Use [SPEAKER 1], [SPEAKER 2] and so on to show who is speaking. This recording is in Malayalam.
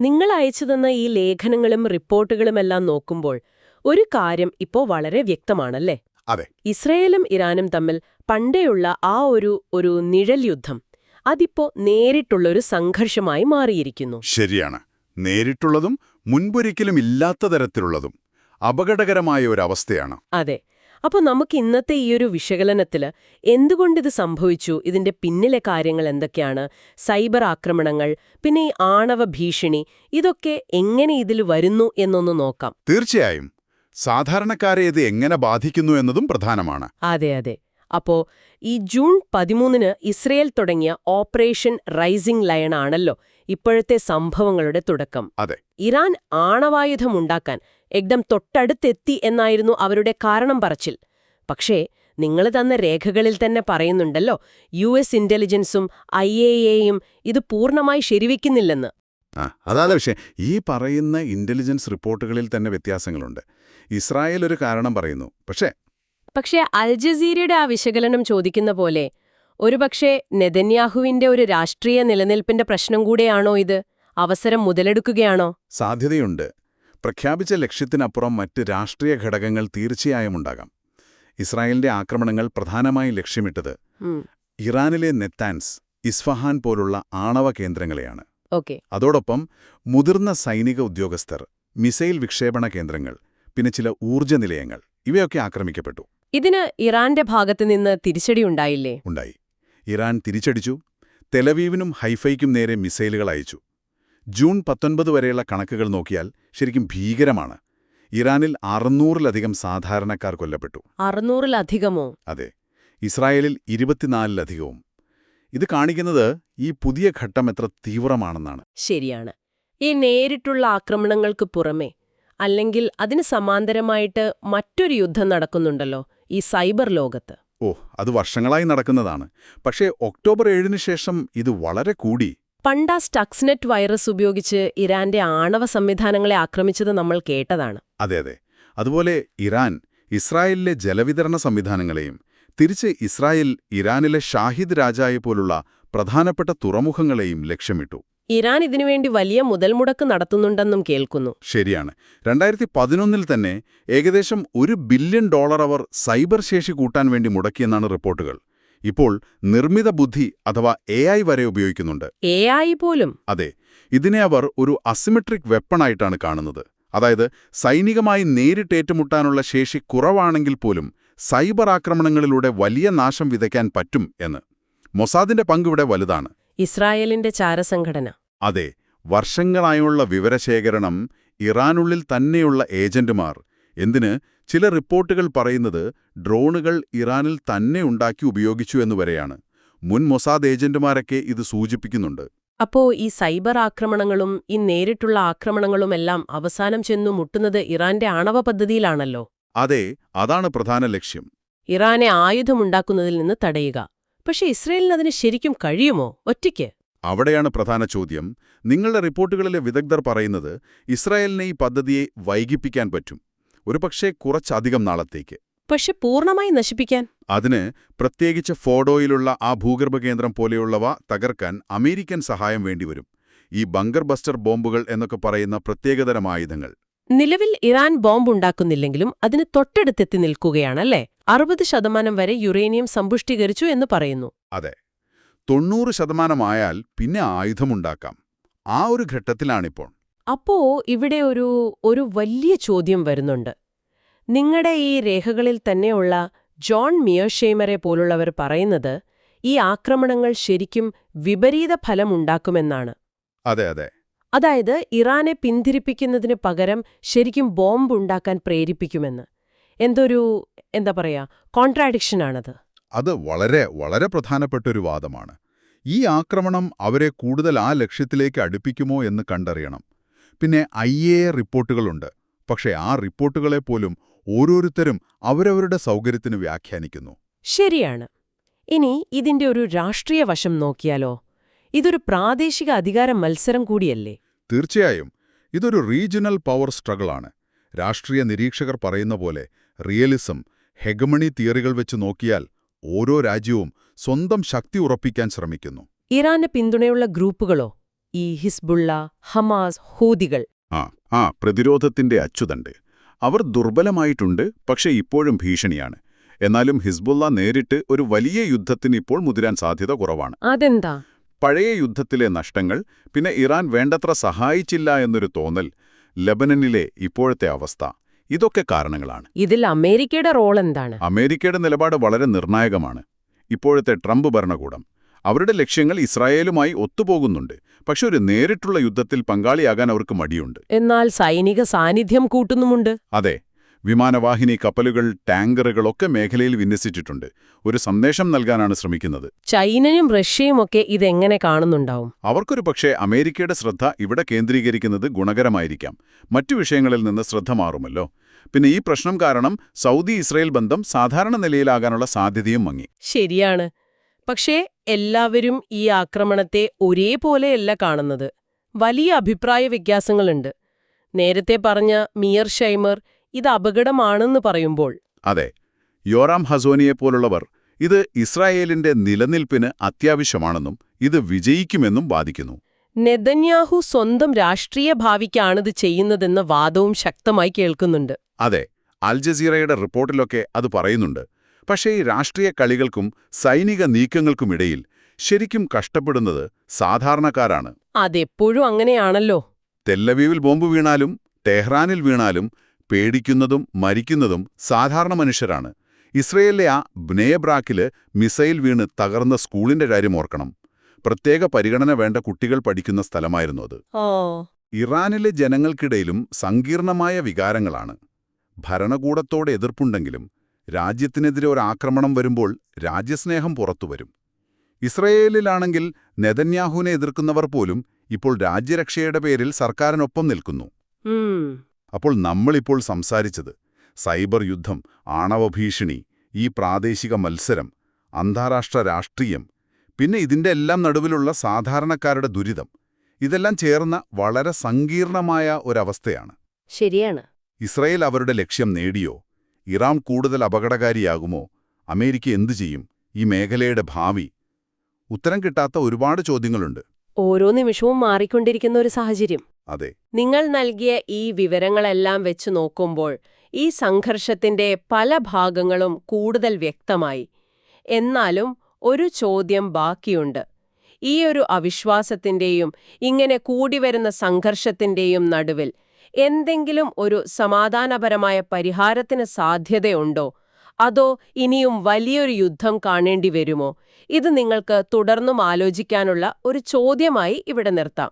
[SPEAKER 1] നിങ്ങൾ അയച്ചു തന്ന ഈ ലേഖനങ്ങളും റിപ്പോർട്ടുകളുമെല്ലാം നോക്കുമ്പോൾ ഒരു കാര്യം ഇപ്പോ വളരെ വ്യക്തമാണല്ലേ?
[SPEAKER 2] അതെ.
[SPEAKER 1] ഇസ്രയേലും ഇറാനും തമ്മിൽ പണ്ടേയുള്ള ആ ഒരു ഒരു നിഴൽ യുദ്ധം അതിപ്പോ നേരിട്ടുള്ളൊരു സംഘർഷമായി മാറിയിരിക്കുന്നു.
[SPEAKER 2] ശരിയാണ്. നേരിട്ടുള്ളതും മുൻപൊരിക്കലും ഇല്ലാത്ത തരത്തിലുള്ളതും അപകടകരമായ ഒരു അവസ്ഥയാണ്.
[SPEAKER 1] അതെ. അപ്പോൾ നമുക്ക് ഇന്നത്തെ ഈ ഒരു വിശകലനത്തിൽ എന്തുകൊണ്ടിത് സംഭവിച്ചു? ഇതിന്റെ പിന്നിലെ കാര്യങ്ങൾ എന്തൊക്കെയാണ്? സൈബർ ആക്രമണങ്ങൾ പിന്നെ ഈ ആണവ ഭീഷണി ഇതൊക്കെ എങ്ങനെ ഇതിൽ വരുന്നു എന്നൊന്ന് നോക്കാം.
[SPEAKER 2] തീർച്ചയായും. സാധാരണക്കാരെ ഇത് എങ്ങനെ ബാധിക്കുന്നു എന്നതും പ്രധാനമാണ്.
[SPEAKER 1] അതെ അതെ. അപ്പോ ഈ ജൂൺ പതിമൂന്നിന് ഇസ്രയേൽ തുടങ്ങിയ ഓപ്പറേഷൻ റൈസിംഗ് ലയൺ ആണല്ലോ ഇപ്പോഴത്തെ സംഭവങ്ങളുടെ തുടക്കം.
[SPEAKER 2] അതെ.
[SPEAKER 1] ഇറാൻ ആണവായുധമുണ്ടാക്കാൻ എക്ദം തൊട്ടടുത്തെത്തി എന്നായിരുന്നു അവരുടെ കാരണം പറച്ചിൽ. പക്ഷേ നിങ്ങൾ തന്ന രേഖകളിൽ തന്നെ പറയുന്നുണ്ടല്ലോ യു എസ് ഇന്റലിജൻസും ഐ എ എയും ഇത് പൂർണമായി ശരിവെക്കുന്നില്ലെന്ന്.
[SPEAKER 2] അതാണ് പക്ഷേ ഈ പറയുന്ന ഇന്റലിജൻസ് റിപ്പോർട്ടുകളിൽ തന്നെ വ്യത്യാസങ്ങളുണ്ട്. ഇസ്രായേൽ ഒരു കാരണം പറയുന്നു. പക്ഷേ
[SPEAKER 1] പക്ഷേ അൽ ജസീരയുടെ ആ വിശകലനം ചോദിക്കുന്ന പോലെ ഒരുപക്ഷെ നെതന്യാഹുവിന്റെ ഒരു രാഷ്ട്രീയ നിലനിൽപ്പിന്റെ പ്രശ്നം കൂടെയാണോ ഇത്? അവസരം മുതലെടുക്കുകയാണോ?
[SPEAKER 2] സാധ്യതയുണ്ട്. പ്രഖ്യാപിച്ച ലക്ഷ്യത്തിനപ്പുറം മറ്റ് രാഷ്ട്രീയ ഘടകങ്ങൾ തീർച്ചയായും ഉണ്ടാകാം. ഇസ്രായേലിന്റെ ആക്രമണങ്ങൾ പ്രധാനമായി ലക്ഷ്യമിട്ടത് ഇറാനിലെ നെത്താൻസ് ഇസ്ഫഹാൻ പോലുള്ള ആണവ കേന്ദ്രങ്ങളെയാണ്. അതോടൊപ്പം മുതിർന്ന സൈനിക ഉദ്യോഗസ്ഥർ മിസൈൽ വിക്ഷേപണ കേന്ദ്രങ്ങൾ പിന്നെ ചില ഊർജ നിലയങ്ങൾ ഇവയൊക്കെ ആക്രമിക്കപ്പെട്ടു.
[SPEAKER 1] ഇതിന് ഇറാന്റെ ഭാഗത്ത് നിന്ന് തിരിച്ചടിയുണ്ടായില്ലേ
[SPEAKER 2] ഉണ്ടായി. ഇറാൻ തിരിച്ചടിച്ചു തെലവീവിനും ഹൈഫൈക്കും നേരെ മിസൈലുകൾ അയച്ചു. ജൂൺ പത്തൊൻപത് വരെയുള്ള കണക്കുകൾ നോക്കിയാൽ ശരിക്കും ഭീകരമാണ്. ഇറാനിൽ അറുന്നൂറിലധികം സാധാരണക്കാർ കൊല്ലപ്പെട്ടു.
[SPEAKER 1] അറുന്നൂറിലധികമോ?
[SPEAKER 2] അതെ. ഇസ്രായേലിൽ ഇരുപത്തിനാലിലധികവും. ഇത് കാണിക്കുന്നത് ഈ പുതിയ ഘട്ടം എത്ര തീവ്രമാണെന്നാണ്.
[SPEAKER 1] ശരിയാണ്. ഈ നേരിട്ടുള്ള ആക്രമണങ്ങൾക്ക് പുറമെ അല്ലെങ്കിൽ അതിന് സമാന്തരമായിട്ട് മറ്റൊരു യുദ്ധം നടക്കുന്നുണ്ടല്ലോ ഈ സൈബർ ലോകത്ത്.
[SPEAKER 2] ഓ അത് വർഷങ്ങളായി നടക്കുന്നതാണ്. പക്ഷേ ഒക്ടോബർ ഏഴിന് ശേഷം ഇത് വളരെ കൂടി.
[SPEAKER 1] പണ്ട സ്റ്റക്സ്നെറ്റ് വൈറസ് ഉപയോഗിച്ച് ഇറാന്റെ ആണവ സംവിധാനങ്ങളെ ആക്രമിച്ചത് നമ്മൾ കേട്ടതാണ്.
[SPEAKER 2] അതെ അതെ. അതുപോലെ ഇറാൻ ഇസ്രായേലിലെ ജലവിതരണ സംവിധാനങ്ങളെയും തിരിച്ച് ഇസ്രായേൽ ഇറാനിലെ ഷാഹിദ് രാജായെ പോലുള്ള പ്രധാനപ്പെട്ട തുറമുഖങ്ങളെയും ലക്ഷ്യമിട്ടു.
[SPEAKER 1] ഇറാൻ ഇതിനുവേണ്ടി വലിയ മുതൽമുടക്ക് നടത്തുന്നുണ്ടെന്നും കേൾക്കുന്നു.
[SPEAKER 2] ശരിയാണ്. രണ്ടായിരത്തി പതിനൊന്നിൽ തന്നെ ഏകദേശം ഒരു ബില്യൺ ഡോളർ അവർ സൈബർ ശേഷി കൂട്ടാൻ വേണ്ടി മുടക്കിയെന്നാണ് റിപ്പോർട്ടുകൾ. ഇപ്പോൾ നിർമ്മിത ബുദ്ധി അഥവാ എ വരെ ഉപയോഗിക്കുന്നുണ്ട്.
[SPEAKER 1] എ പോലും?
[SPEAKER 2] അതെ. ഇതിനെ അവർ ഒരു അസിമെട്രിക് വെപ്പണായിട്ടാണ് കാണുന്നത്. അതായത് സൈനികമായി നേരിട്ടേറ്റുമുട്ടാനുള്ള ശേഷി കുറവാണെങ്കിൽ പോലും സൈബർ ആക്രമണങ്ങളിലൂടെ വലിയ നാശം വിതയ്ക്കാൻ പറ്റും എന്ന്. മൊസാദിന്റെ പങ്കിവിടെ വലുതാണ്.
[SPEAKER 1] ഇസ്രായേലിന്റെ ചാരസംഘടന.
[SPEAKER 2] അതെ. വർഷങ്ങളായുള്ള വിവരശേഖരണം ഇറാനുള്ളിൽ തന്നെയുള്ള ഏജന്റുമാർ എന്തിന് ചില റിപ്പോർട്ടുകൾ പറയുന്നത് ഡ്രോണുകൾ ഇറാനിൽ തന്നെ ഉണ്ടാക്കി ഉപയോഗിച്ചു എന്നുവരെയാണ് മുൻ മൊസാദ് ഏജന്റുമാരൊക്കെ ഇത് സൂചിപ്പിക്കുന്നുണ്ട്.
[SPEAKER 1] അപ്പോ ഈ സൈബർ ആക്രമണങ്ങളും ഈ നേരിട്ടുള്ള ആക്രമണങ്ങളുമെല്ലാം അവസാനം ചെന്നു മുട്ടുന്നത് ഇറാന്റെ ആണവ പദ്ധതിയിലാണല്ലോ?
[SPEAKER 2] അതെ അതാണ് പ്രധാന ലക്ഷ്യം.
[SPEAKER 1] ഇറാനെ ആയുധമുണ്ടാക്കുന്നതിൽ നിന്ന് തടയുക. പക്ഷെ ഇസ്രയേലിന് അതിന് ശരിക്കും കഴിയുമോ? ഒറ്റയ്ക്ക്?
[SPEAKER 2] അവിടെയാണ് പ്രധാന ചോദ്യം. നിങ്ങളുടെ റിപ്പോർട്ടുകളിലെ വിദഗ്ധർ പറയുന്നത് ഇസ്രായേലിനെ ഈ പദ്ധതിയെ വൈകിപ്പിക്കാൻ പറ്റും. ഒരുപക്ഷേ കുറച്ചധികം നാളത്തേക്ക്.
[SPEAKER 1] പക്ഷെ പൂർണമായി നശിപ്പിക്കാൻ?
[SPEAKER 2] അതിന് പ്രത്യേകിച്ച് ഫോഡോയിലുള്ള ആ ഭൂഗർഭ കേന്ദ്രം പോലെയുള്ളവ തകർക്കാൻ അമേരിക്കൻ സഹായം വേണ്ടിവരും. ഈ ബങ്കർ ബസ്റ്റർ ബോംബുകൾ എന്നൊക്കെ പറയുന്ന പ്രത്യേകതരം ആയുധങ്ങൾ
[SPEAKER 1] നിലവിൽ ഇറാൻ ബോംബുണ്ടാക്കുന്നില്ലെങ്കിലും അതിന് തൊട്ടടുത്തെത്തി നിൽക്കുകയാണല്ലേ? അറുപത് ശതമാനം വരെ യുറേനിയം സമ്പുഷ്ടീകരിച്ചു എന്ന് പറയുന്നു.
[SPEAKER 2] അതെ. തൊണ്ണൂറ് ശതമാനമായാൽ പിന്നെ ആയുധമുണ്ടാക്കാം. ആ ഒരു ഘട്ടത്തിലാണിപ്പോൾ.
[SPEAKER 1] അപ്പോ ഇവിടെ ഒരു ഒരു വലിയ ചോദ്യം വരുന്നുണ്ട്. നിങ്ങളുടെ ഈ രേഖകളിൽ തന്നെയുള്ള ജോൺ മിയോഷേമറെ പോലുള്ളവർ പറയുന്നത് ഈ ആക്രമണങ്ങൾ ശരിക്കും വിപരീത ഫലമുണ്ടാക്കുമെന്നാണ്
[SPEAKER 2] അതെ അതെ.
[SPEAKER 1] അതായത് ഇറാനെ പിന്തിരിപ്പിക്കുന്നതിന് പകരം ശരിക്കും ബോംബ് ഉണ്ടാക്കാൻ പ്രേരിപ്പിക്കുമെന്ന്. എന്തൊരു എന്താ പറയാ കോൺട്രാഡിക്ഷനാണത്
[SPEAKER 2] അത് വളരെ വളരെ പ്രധാനപ്പെട്ട ഒരു വാദമാണ്. ഈ ആക്രമണം അവരെ കൂടുതൽ ആ ലക്ഷ്യത്തിലേക്ക് അടുപ്പിക്കുമോ എന്ന് കണ്ടറിയണം. പിന്നെ ഐ എ റിപ്പോർട്ടുകളുണ്ട്. പക്ഷേ ആ റിപ്പോർട്ടുകളെ പോലും ഓരോരുത്തരും അവരവരുടെ സൗകര്യത്തിന് വ്യാഖ്യാനിക്കുന്നു.
[SPEAKER 1] ശരിയാണ്. ഇനി ഇതിന്റെ ഒരു രാഷ്ട്രീയ വശം നോക്കിയാലോ? ഇതൊരു പ്രാദേശിക അധികാര മത്സരം കൂടിയല്ലേ?
[SPEAKER 2] തീർച്ചയായും. ഇതൊരു റീജിയണൽ പവർ സ്ട്രഗിളാണ് രാഷ്ട്രീയ നിരീക്ഷകർ പറയുന്ന പോലെ റിയലിസം ഹെഗമണി തിയറികൾ വെച്ച് നോക്കിയാൽ ഓരോ രാജ്യവും സ്വന്തം ശക്തി ഉറപ്പിക്കാൻ ശ്രമിക്കുന്നു.
[SPEAKER 1] ഇറാന് പിന്തുണയുള്ള ഗ്രൂപ്പുകളോ? ഈ ഹിസ്ബുള്ള ഹമാസ് ഹൂതികൾ
[SPEAKER 2] ആ ആ പ്രതിരോധത്തിന്റെ അച്ചുതണ്ട്. അവർ ദുർബലമായിട്ടുണ്ട് പക്ഷേ ഇപ്പോഴും ഭീഷണിയാണ്. എന്നാലും ഹിസ്ബുള്ള നേരിട്ട് ഒരു വലിയ യുദ്ധത്തിന് ഇപ്പോൾ മുതിരാൻ സാധ്യത കുറവാണ്.
[SPEAKER 1] അതെന്താ?
[SPEAKER 2] പഴയ യുദ്ധത്തിലെ നഷ്ടങ്ങൾ പിന്നെ ഇറാൻ വേണ്ടത്ര സഹായിച്ചില്ല എന്നൊരു തോന്നൽ ലബനനിലെ ഇപ്പോഴത്തെ അവസ്ഥ ഇതൊക്കെ കാരണങ്ങളാണ്.
[SPEAKER 1] ഇതിൽ അമേരിക്കയുടെ റോൾ എന്താണ്?
[SPEAKER 2] അമേരിക്കയുടെ നിലപാട് വളരെ നിർണായകമാണ്. ഇപ്പോഴത്തെ ട്രംപ് ഭരണകൂടം. അവരുടെ ലക്ഷ്യങ്ങൾ ഇസ്രായേലുമായി ഒത്തുപോകുന്നുണ്ട്. പക്ഷെ ഒരു നേരിട്ടുള്ള യുദ്ധത്തിൽ പങ്കാളിയാകാൻ അവർക്ക് മടിയുണ്ട്.
[SPEAKER 1] എന്നാൽ സൈനിക സാന്നിധ്യം കൂട്ടുന്നുമുണ്ട്.
[SPEAKER 2] അതെ വിമാനവാഹിനി കപ്പലുകൾ ടാങ്കറുകളൊക്കെ മേഖലയിൽ വിന്യസിച്ചിട്ടുണ്ട്. ഒരു സന്ദേശം നൽകാനാണ് ശ്രമിക്കുന്നത്.
[SPEAKER 1] ചൈനയും റഷ്യയും ഒക്കെ ഇതെങ്ങനെ കാണുന്നുണ്ടാവും?
[SPEAKER 2] അവർക്കൊരു പക്ഷേ അമേരിക്കയുടെ ശ്രദ്ധ ഇവിടെ കേന്ദ്രീകരിക്കുന്നത് ഗുണകരമായിരിക്കാം. മറ്റു വിഷയങ്ങളിൽ നിന്ന് ശ്രദ്ധ മാറുമല്ലോ. പിന്നെ ഈ പ്രശ്നം കാരണം സൗദി ഇസ്രയേൽ ബന്ധം സാധാരണ നിലയിലാകാനുള്ള സാധ്യതയും മങ്ങി.
[SPEAKER 1] ശരിയാണ്. പക്ഷേ എല്ലാവരും ഈ ആക്രമണത്തെ ഒരേപോലെയല്ല കാണുന്നത്. വലിയ അഭിപ്രായ വ്യത്യാസങ്ങളുണ്ട്. നേരത്തെ പറഞ്ഞ മിയർ ഷൈമർ ഇത് അപകടമാണെന്ന് പറയുമ്പോൾ
[SPEAKER 2] അതെ യോറാം ഹസോനിയെപ്പോലുള്ളവർ ഇത് ഇസ്രായേലിന്റെ നിലനിൽപ്പിന് അത്യാവശ്യമാണെന്നും ഇത് വിജയിക്കുമെന്നും വാദിക്കുന്നു.
[SPEAKER 1] നെതന്യാഹു സ്വന്തം രാഷ്ട്രീയ ഭാവിക്കാണിത് ചെയ്യുന്നതെന്ന വാദവും ശക്തമായി കേൾക്കുന്നുണ്ട്.
[SPEAKER 2] അതെ അൽ ജസീറയുടെ റിപ്പോർട്ടിലൊക്കെ അത് പറയുന്നുണ്ട്. പക്ഷേ ഈ രാഷ്ട്രീയ കളികൾക്കും സൈനിക നീക്കങ്ങൾക്കുമിടയിൽ ശരിക്കും കഷ്ടപ്പെടുന്നത് സാധാരണക്കാരാണ്.
[SPEAKER 1] അതെപ്പോഴും അങ്ങനെയാണല്ലോ.
[SPEAKER 2] തെല്ലവീവിൽ ബോംബ് വീണാലും ടെഹ്റാനിൽ വീണാലും പേടിക്കുന്നതും മരിക്കുന്നതും സാധാരണ മനുഷ്യരാണ്. ഇസ്രയേലിലെ ആ ബ്നേബ്രാക്കിൽ മിസൈൽ വീണ് തകർന്ന സ്കൂളിന്റെ കാര്യം ഓർക്കണം. പ്രത്യേക പരിഗണന വേണ്ട കുട്ടികൾ പഠിക്കുന്ന സ്ഥലമായിരുന്നു അത്. ഇറാനിലെ ജനങ്ങൾക്കിടയിലും സങ്കീർണമായ വികാരങ്ങളാണ്. ഭരണകൂടത്തോടെ എതിർപ്പുണ്ടെങ്കിലും രാജ്യത്തിനെതിരെ ഒരു ആക്രമണം വരുമ്പോൾ രാജ്യസ്നേഹം പുറത്തുവരും ഇസ്രയേലിലാണെങ്കിൽ നെതന്യാഹുവിനെ എതിർക്കുന്നവർ പോലും ഇപ്പോൾ രാജ്യരക്ഷയുടെ പേരിൽ സർക്കാരിനൊപ്പം നിൽക്കുന്നു. അപ്പോൾ നമ്മളിപ്പോൾ സംസാരിച്ചത് സൈബർ യുദ്ധം ആണവ ഭീഷണി ഈ പ്രാദേശിക മത്സരം അന്താരാഷ്ട്ര രാഷ്ട്രീയം പിന്നെ ഇതിന്റെ എല്ലാം നടുവിലുള്ള സാധാരണക്കാരുടെ ദുരിതം. ഇതെല്ലാം ചേർന്ന വളരെ സങ്കീർണമായ ഒരവസ്ഥയാണ്.
[SPEAKER 1] ശരിയാണ്.
[SPEAKER 2] ഇസ്രയേൽ അവരുടെ ലക്ഷ്യം നേടിയോ? ഇറാൻ കൂടുതൽ അപകടകാരിയാകുമോ? അമേരിക്ക എന്തു ചെയ്യും? ഈ മേഖലയുടെ ഭാവി? ഉത്തരം കിട്ടാത്ത ഒരുപാട് ചോദ്യങ്ങളുണ്ട്.
[SPEAKER 1] ഓരോ നിമിഷവും മാറിക്കൊണ്ടിരിക്കുന്ന ഒരു സാഹചര്യം.
[SPEAKER 2] അതെ.
[SPEAKER 1] നിങ്ങൾ നൽകിയ ഈ വിവരങ്ങളെല്ലാം വെച്ച് നോക്കുമ്പോൾ ഈ സംഘർഷത്തിന്റെ പല ഭാഗങ്ങളും കൂടുതൽ വ്യക്തമായി. എന്നാലും ഒരു ചോദ്യം ബാക്കിയുണ്ട്. ഈ ഒരു അവിശ്വാസത്തിന്റെയും ഇങ്ങനെ കൂടിവരുന്ന സംഘർഷത്തിന്റെയും നടുവിൽ എന്തെങ്കിലും ഒരു സമാധാനപരമായ പരിഹാരത്തിന് സാധ്യതയുണ്ടോ? അതോ ഇനിയും വലിയൊരു യുദ്ധം കാണേണ്ടി വരുമോ ഇത് നിങ്ങൾക്ക് തുടർന്നും ആലോചിക്കാനുള്ള ഒരു ചോദ്യമായി ഇവിടെ നിർത്താം.